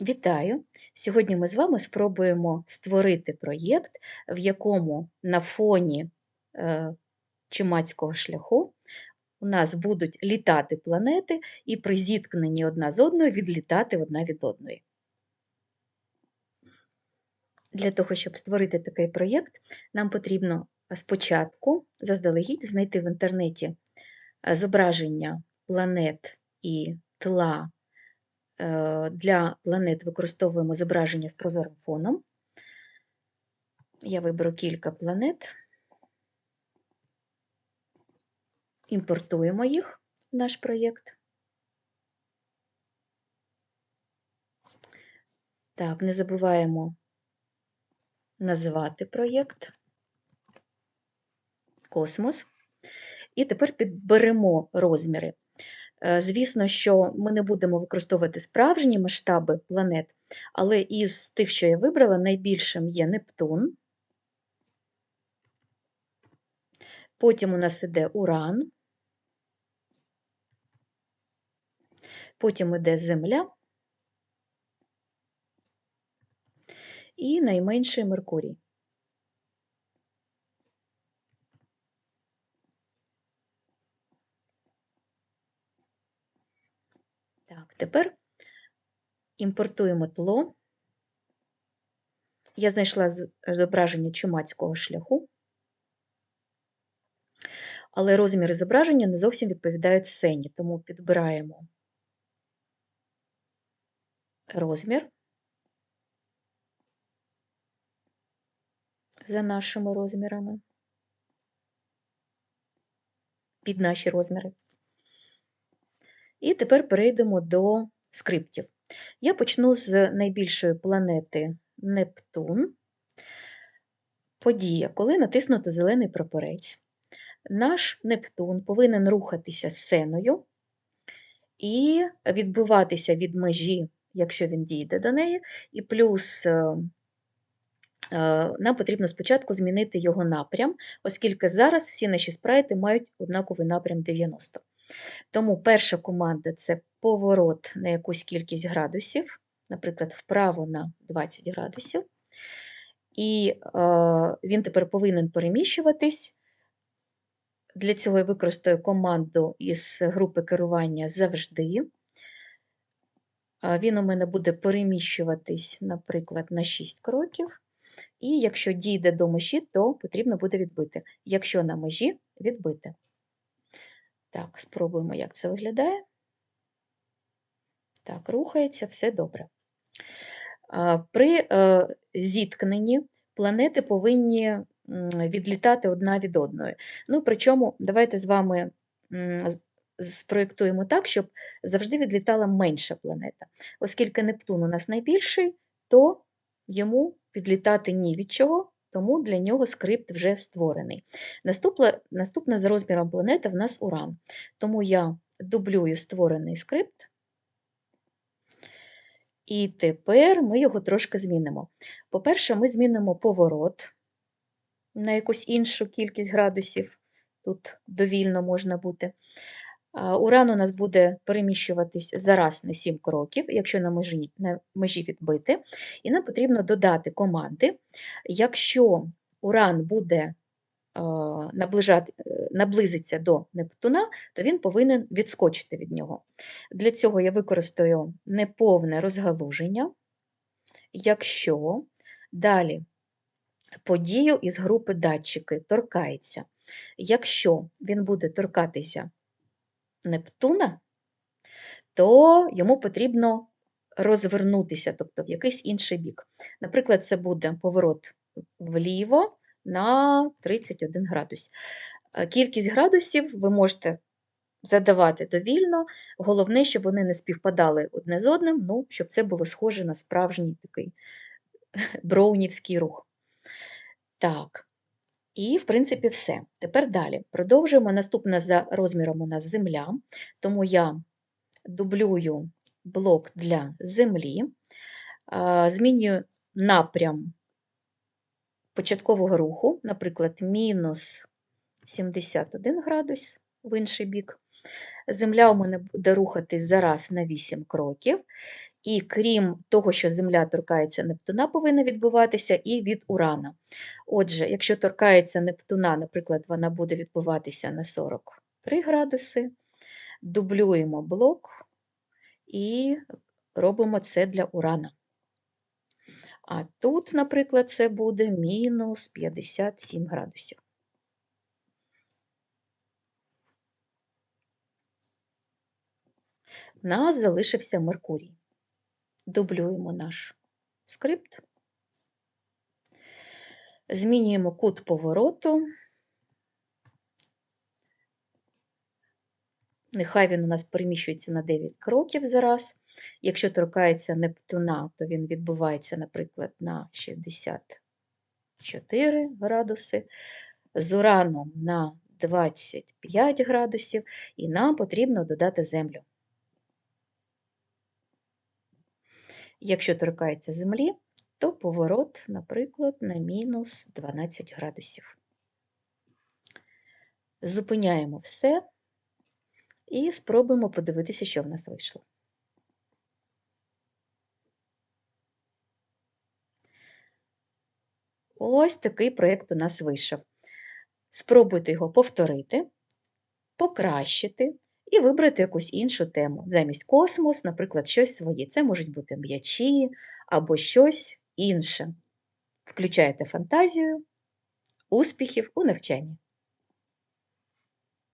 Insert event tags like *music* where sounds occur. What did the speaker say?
Вітаю! Сьогодні ми з вами спробуємо створити проєкт, в якому на фоні е, чумацького шляху у нас будуть літати планети і при зіткненні одна з одною відлітати одна від одної. Для того, щоб створити такий проєкт, нам потрібно спочатку заздалегідь знайти в інтернеті е, зображення планет і тла для планет використовуємо зображення з прозорим фоном. Я виберу кілька планет, імпортуємо їх в наш проєкт. Так, не забуваємо називати проєкт Космос. І тепер підберемо розміри. Е, звісно, що ми не будемо використовувати справжні масштаби планет, але із тих, що я вибрала, найбільшим є Нептун. Потім у нас іде Уран, потім іде Земля і найменший Меркурій. Так, тепер імпортуємо тло. Я знайшла зображення чумацького шляху, але розміри зображення не зовсім відповідають сцені, тому підбираємо розмір за нашими розмірами, під наші розміри. І тепер перейдемо до скриптів. Я почну з найбільшої планети Нептун. Подія, коли натиснуто зелений прапорець, наш Нептун повинен рухатися сценою і відбиватися від межі, якщо він дійде до неї, і плюс е, е, нам потрібно спочатку змінити його напрям, оскільки зараз всі наші спрайти мають однаковий напрям 90. Тому перша команда це поворот на якусь кількість градусів, наприклад, вправо на 20 градусів. І е, він тепер повинен переміщуватись. Для цього я використаю команду із групи керування завжди. Він у мене буде переміщуватись, наприклад, на 6 кроків. І якщо дійде до межі, то потрібно буде відбити. Якщо на межі відбити. Так, спробуємо, як це виглядає. Так, рухається, все добре. При е, зіткненні планети повинні відлітати одна від одної. Ну, причому, давайте з вами спроєктуємо так, щоб завжди відлітала менша планета. Оскільки Нептун у нас найбільший, то йому відлітати ні від чого, тому для нього скрипт вже створений. Наступна, наступна за розміром планета в нас Уран. Тому я дублюю створений скрипт. І тепер ми його трошки змінимо. По-перше, ми змінимо поворот на якусь іншу кількість градусів, тут довільно можна бути. Уран у нас буде переміщуватись зараз на 7 кроків, якщо на межі на межі відбити. І нам потрібно додати команди. Якщо уран буде наближати, наблизиться до Нептуна, то він повинен відскочити від нього. Для цього я використаю неповне розгалуження, якщо далі подію із групи датчики торкається. Якщо він буде торкатися Нептуна, то йому потрібно розвернутися, тобто в якийсь інший бік. Наприклад, це буде поворот вліво на 31 градус. Е, кількість градусів ви можете задавати довільно, головне, щоб вони не співпадали одне з одним, ну, щоб це було схоже на справжній такий *laughs* броунівський рух. Так. І, в принципі, все. Тепер далі. Продовжуємо. Наступна за розміром у нас земля, тому я дублюю блок для землі, змінюю напрям початкового руху, наприклад, мінус 71 градус в інший бік. Земля у мене буде рухатись зараз на 8 кроків. І крім того, що Земля торкається Нептуна, повинна відбуватися і від Урана. Отже, якщо торкається Нептуна, наприклад, вона буде відбуватися на 43 градуси, дублюємо блок і робимо це для Урана. А тут, наприклад, це буде мінус 57 градусів. Нас залишився Меркурій. Дублюємо наш скрипт. Змінюємо кут повороту. Нехай він у нас переміщується на 9 кроків зараз. Якщо торкається Нептуна, то він відбувається, наприклад, на 64 градуси, з Ураном на 25 градусів, і нам потрібно додати Землю. Якщо торкається Землі, то поворот, наприклад, на мінус 12 градусів. Зупиняємо все і спробуємо подивитися, що в нас вийшло. Ось такий проєкт у нас вийшов. Спробуйте його повторити, покращити і вибрати якусь іншу тему. Замість космос, наприклад, щось своє. Це можуть бути м'ячі або щось інше. Включаєте фантазію, успіхів у навчанні.